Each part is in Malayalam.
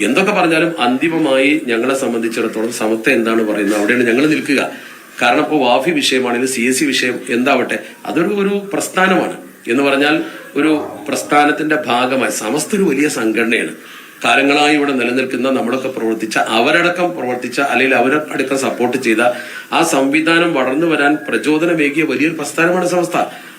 എന്തൊക്കെ പറഞ്ഞാലും അന്തിമമായി ഞങ്ങളെ സംബന്ധിച്ചിടത്തോളം സമത്വം എന്താണ് പറയുന്നത്? അവിടെയാണ് ഞങ്ങൾ നിൽക്കുക. കാരണം ഇപ്പോൾ വാഫി വിഷയമാണെങ്കിലും സി എസ് സി വിഷയം എന്താവട്ടെ അതൊരു ഒരു പ്രസ്ഥാനമാണ്. എന്ന് പറഞ്ഞാൽ ഒരു പ്രസ്ഥാനത്തിന്റെ ഭാഗമായി സമസ്ത ഒരു വലിയ സംഘടനയാണ്. കാലങ്ങളായി ഇവിടെ നിലനിൽക്കുന്ന നമ്മളൊക്കെ പ്രവർത്തിച്ച അവരടക്കം പ്രവർത്തിച്ച അല്ലെങ്കിൽ അവരടക്കം സപ്പോർട്ട് ചെയ്ത ആ സംവിധാനം വളർന്നു വരാൻ പ്രചോദനമേകിയ വലിയൊരു പ്രസ്ഥാനമാണ് സമസ്ത.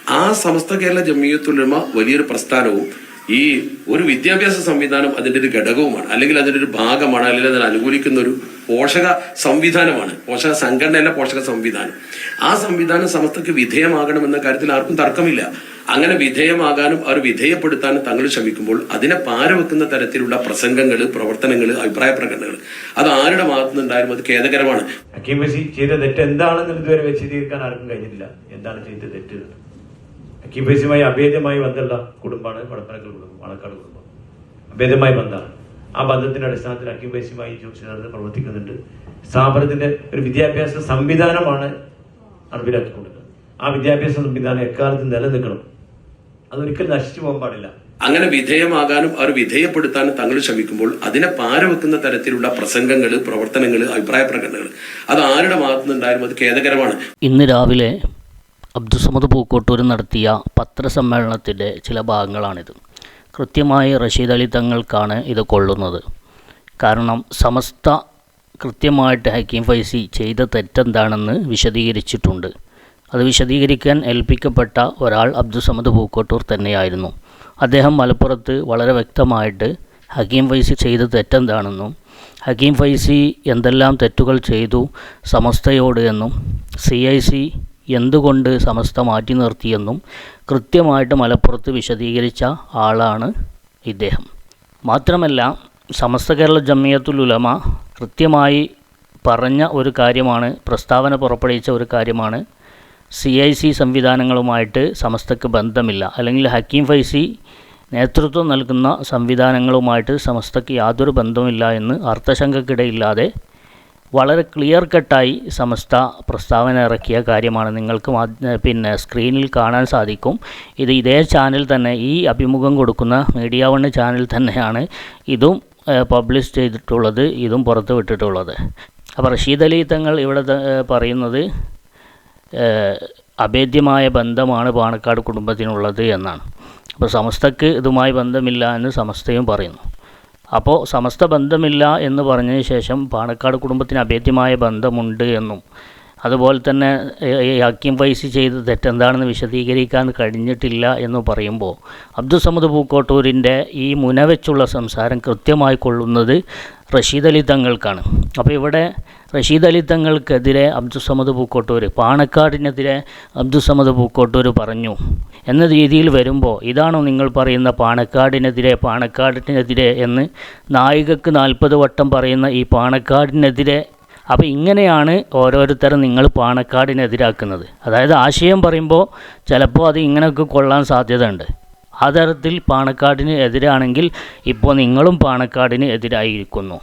ആ സമസ്ത കേരള ജമിയത്തുലമ വലിയൊരു പ്രസ്ഥാനവും ഈ ഒരു വിദ്യാഭ്യാസ സംവിധാനം അതിന്റെ ഒരു ഘടകവുമാണ്. അല്ലെങ്കിൽ അതിന്റെ ഒരു ഭാഗമാണ് അല്ലെങ്കിൽ അതിനെ അനുകൂലിക്കുന്ന ഒരു പോഷക സംവിധാനമാണ്. പോഷക സംഘടനയല്ല പോഷക സംവിധാനം. ആ സംവിധാനം സമസ്തക്ക് വിധേയമാകണമെന്ന കാര്യത്തിൽ ആർക്കും തർക്കമില്ല. അങ്ങനെ വിധേയമാകാനും അവർ വിധേയപ്പെടുത്താനും തങ്ങൾ ശ്രമിക്കുമ്പോൾ അതിനെ പാരവെക്കുന്ന തരത്തിലുള്ള പ്രസംഗങ്ങൾ പ്രവർത്തനങ്ങൾ അഭിപ്രായ പ്രകടനങ്ങൾ അത് ആരുടെ ഭാഗത്തുനിന്നുണ്ടായാലും അത് ഖേദകരമാണ്. ഹക്കീം ബസി ചെയ്ത തെറ്റ് എന്താണെന്ന് ഇതുവരെ വെച്ച് തീർക്കാൻ ആർക്കും കഴിഞ്ഞിട്ടില്ല. എന്താണ് ചെയ്ത തെറ്റ്? എന്ന്. പി സിയുമായി അഭേദ്യമായി ബന്ധമുള്ള കുടുംബമാണ് പടപ്പനക്കൽ കുടുംബം പാണക്കാട് കുടുംബം. അഭേദ്യമായ ബന്ധമാണ്. ആ ബന്ധത്തിന്റെ അടിസ്ഥാനത്തിൽ ഹക്കീം ബസിയുമായി ചേർന്ന് പ്രവർത്തിക്കുന്നുണ്ട്. സ്ഥാപനത്തിന്റെ ഒരു വിദ്യാഭ്യാസ സംവിധാനമാണ് നടപ്പിലാക്കി കൊടുക്കുന്നത് ആ വിദ്യാഭ്യാസ സംവിധാനം എക്കാലത്തും നിലനിൽക്കണം. അതൊരിക്കലും നശിച്ചു പോകാൻ പാടില്ല. അങ്ങനെ വിധേയമാകാനും അവർ വിധേയപ്പെടുത്താനും തങ്ങൾ ശ്രമിക്കുമ്പോൾ അതിനെ പാരവെക്കുന്ന തരത്തിലുള്ള പ്രസംഗങ്ങൾ പ്രവർത്തനങ്ങൾ അഭിപ്രായ പ്രകടനങ്ങൾ അത് ആരുടെ ഭാഗത്തുനിന്നുണ്ടായാലും അത് ഖേദകരമാണ്. ഇന്ന് രാവിലെ അബ്ദുസമദ് പൂക്കോട്ടൂർ നടത്തിയ പത്രസമ്മേളനത്തിന്റെ ചില ഭാഗങ്ങളാണിത്. കൃത്യമായി റഷീദ് അലി തങ്ങൾക്കാണ് ഇത് കൊള്ളുന്നത്. കാരണം സമസ്ത കൃത്യമായിട്ട് ഹക്കീം ഫൈസി ചെയ്ത തെറ്റെന്താണെന്ന് വിശദീകരിച്ചിട്ടുണ്ട്. അത് വിശദീകരിക്കാൻ ഏൽപ്പിക്കപ്പെട്ട ഒരാൾ അബ്ദുസമദ് പൂക്കോട്ടൂർ തന്നെയായിരുന്നു. അദ്ദേഹം മലപ്പുറത്ത് വളരെ വ്യക്തമായിട്ട് ഹക്കീം ഫൈസി ചെയ്ത തെറ്റെന്താണെന്നും ഹക്കീം ഫൈസി എന്തെല്ലാം തെറ്റുകൾ ചെയ്തു സമസ്തയോട് എന്നും സി ഐ സി എന്തുകൊണ്ട് സമസ്ത മാറ്റി നിർത്തിയെന്നും കൃത്യമായിട്ട് മലപ്പുറത്ത് വിശദീകരിച്ച ആളാണ് ഇദ്ദേഹം. മാത്രമല്ല സമസ്ത കേരള ജമ്മിയത്തുൽ ഉലമ കൃത്യമായി പറഞ്ഞ ഒരു കാര്യമാണ് പ്രസ്താവന പുറപ്പെടുവിച്ച ഒരു കാര്യമാണ്. സി ഐ സി സംവിധാനങ്ങളുമായിട്ട് സമസ്തക്ക് ബന്ധമില്ല. അല്ലെങ്കിൽ ഹക്കീം ഫൈസി നേതൃത്വം നൽകുന്ന സംവിധാനങ്ങളുമായിട്ട് സമസ്തക്ക് യാതൊരു ബന്ധവുമില്ല എന്ന് അർത്ഥശങ്കക്കിടയില്ലാതെ വളരെ ക്ലിയർ കട്ടായി സമസ്ത പ്രസ്താവന ഇറക്കിയ കാര്യമാണ് നിങ്ങൾക്ക് പിന്നെ സ്ക്രീനിൽ കാണാൻ സാധിക്കും. ഇത് ഇതേ ചാനൽ തന്നെ ഈ അഭിമുഖം കൊടുക്കുന്ന മീഡിയ വൺ ചാനൽ തന്നെയാണ് ഇതും പബ്ലിഷ് ചെയ്തിട്ടുള്ളത് ഇതും പുറത്ത് വിട്ടിട്ടുള്ളത്. അപ്പോൾ റഷീദ് അലി തങ്ങൾ ഇവിടെ പറയുന്നത് അഭേദ്യമായ ബന്ധമാണ് പാണക്കാട് കുടുംബത്തിനുള്ളത് എന്നാണ്. അപ്പോൾ സമസ്തക്ക് ഇതുമായി ബന്ധമില്ല എന്ന് സമസ്തയും പറയുന്നു. അപ്പോൾ സമസ്ത ബന്ധമില്ല എന്ന് പറഞ്ഞതിന് ശേഷം പാണക്കാട് കുടുംബത്തിന് അഭേദ്യമായ ബന്ധമുണ്ട് എന്നും. അതുപോലെ തന്നെ ഹക്കീം ഫൈസി ചെയ്ത് തെറ്റെന്താണെന്ന് വിശദീകരിക്കാൻ കഴിഞ്ഞിട്ടില്ല എന്ന് പറയുമ്പോൾ അബ്ദുസമദ് പൂക്കോട്ടൂരിന്റെ ഈ മുനവെച്ചുള്ള സംസാരം കൃത്യമായി കൊള്ളുന്നത് റഷീദ് അലി തങ്ങൾക്കാണ്. അപ്പോൾ ഇവിടെ റഷീദ് അലി തങ്ങൾക്കെതിരെ അബ്ദുസമദ് പൂക്കോട്ടൂർ പാണക്കാടിനെതിരെ അബ്ദുസമദ് പൂക്കോട്ടൂർ പറഞ്ഞു. എന്ന രീതിയിൽ വരുമ്പോൾ ഇതാണോ നിങ്ങൾ പറയുന്ന പാണക്കാടിനെതിരെ പാണക്കാടിനെതിരെ എന്ന് നായികക്ക് നാൽപ്പത് വട്ടം പറയുന്ന ഈ പാണക്കാടിനെതിരെ. അപ്പോൾ ഇങ്ങനെയാണ് ഓരോരുത്തരും നിങ്ങൾ പാണക്കാടിനെതിരാക്കുന്നത്. അതായത് ആശയം പറയുമ്പോൾ ചിലപ്പോൾ അത് ഇങ്ങനെയൊക്കെ കൊള്ളാൻ സാധ്യതയുണ്ട്. ആ തരത്തിൽ പാണക്കാടിന് എതിരാണെങ്കിൽ ഇപ്പോൾ നിങ്ങളും പാണക്കാടിന് എതിരായിരിക്കുന്നു.